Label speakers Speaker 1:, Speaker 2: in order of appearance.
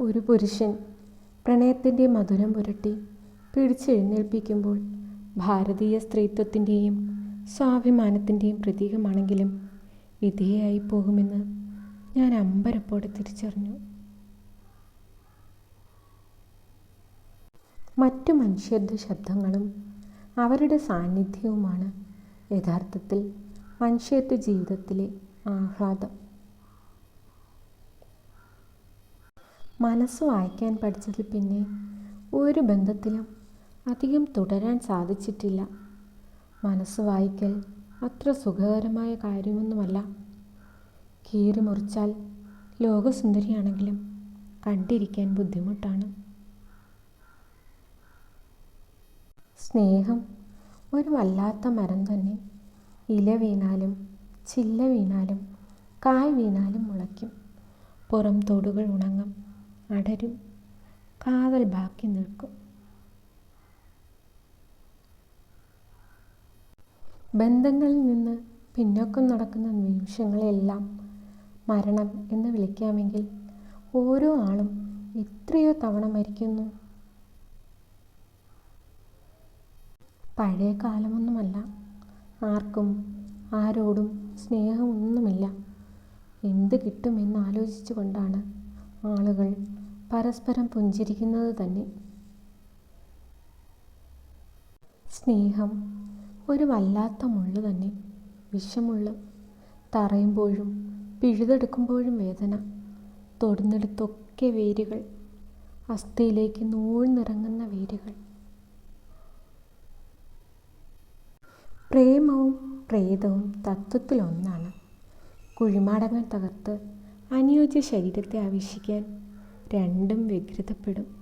Speaker 1: ഒരു പുരുഷൻ പ്രണയത്തിന്റെ മധുരം പുരട്ടി പിടിച്ചെഴുന്നേൽപ്പിക്കുമ്പോൾ ഭാരതീയ സ്ത്രീത്വത്തിന്റെയും സ്വാഭിമാനത്തിന്റെയും പ്രതീകമാണെങ്കിലും വിധേയായി പോകുമെന്ന് ഞാൻ അമ്പരപ്പോടെ തിരിച്ചറിഞ്ഞു. മറ്റു മനുഷ്യരുടെ ശബ്ദങ്ങളും അവരുടെ സാന്നിധ്യവുമാണ് യഥാർത്ഥത്തിൽ മനുഷ്യരുടെ ജീവിതത്തിലെ ആഹ്ലാദം. മനസ്സ് വായിക്കാൻ പഠിച്ചതിൽ പിന്നെ ഒരു ബന്ധത്തിലും അധികം തുടരാൻ സാധിച്ചിട്ടില്ല. മനസ്സ് വായിക്കൽ അത്ര സുഖകരമായ കാര്യമൊന്നുമല്ല. കീറി മുറിച്ചാൽ ലോകസുന്ദരിയാണെങ്കിലും കണ്ടിരിക്കാൻ ബുദ്ധിമുട്ടാണ്. സ്നേഹം ഒരു വല്ലാത്ത മരം തന്നെ. ഇല വീണാലും ചില്ല വീണാലും കായ് വീണാലും മുളയ്ക്കും. പുറം തോടുകൾ ഉണങ്ങും. അടരും. കാതൽ ബാക്കി നിൽക്കും. ബന്ധങ്ങളിൽ നിന്ന് പിന്നോക്കം നടക്കുന്ന നിമിഷങ്ങളെല്ലാം മരണം എന്ന് വിളിക്കാമെങ്കിൽ ഓരോ ആളും എത്രയോ തവണ മരിക്കുന്നു. പഴയ കാലമൊന്നുമല്ല. ആർക്കും ആരോടും സ്നേഹമൊന്നുമില്ല. എന്ത് കിട്ടുമെന്ന് ആലോചിച്ചു കൊണ്ടാണ് ആളുകൾ പരസ്പരം പുഞ്ചിരിക്കുന്നത് തന്നെ. സ്നേഹം ഒരു വല്ലാത്ത മുള്ളു തന്നെ. വിഷമുള്ളു തറയുമ്പോഴും പിഴുതെടുക്കുമ്പോഴും വേദന. തൊടുന്നെടുത്തൊക്കെ വേരുകൾ. അസ്ഥിയിലേക്ക് നൂഴ്ന്നിറങ്ങുന്ന വേരുകൾ. പ്രേമവും പ്രേതവും തത്വത്തിലൊന്നാണ്. കുഴിമാടങ്ങൾ തകർത്ത് അനുയോജ്യ ശരീരത്തെ ആവേശിക്കാൻ രണ്ടും വ്യഗ്രതപ്പെടും.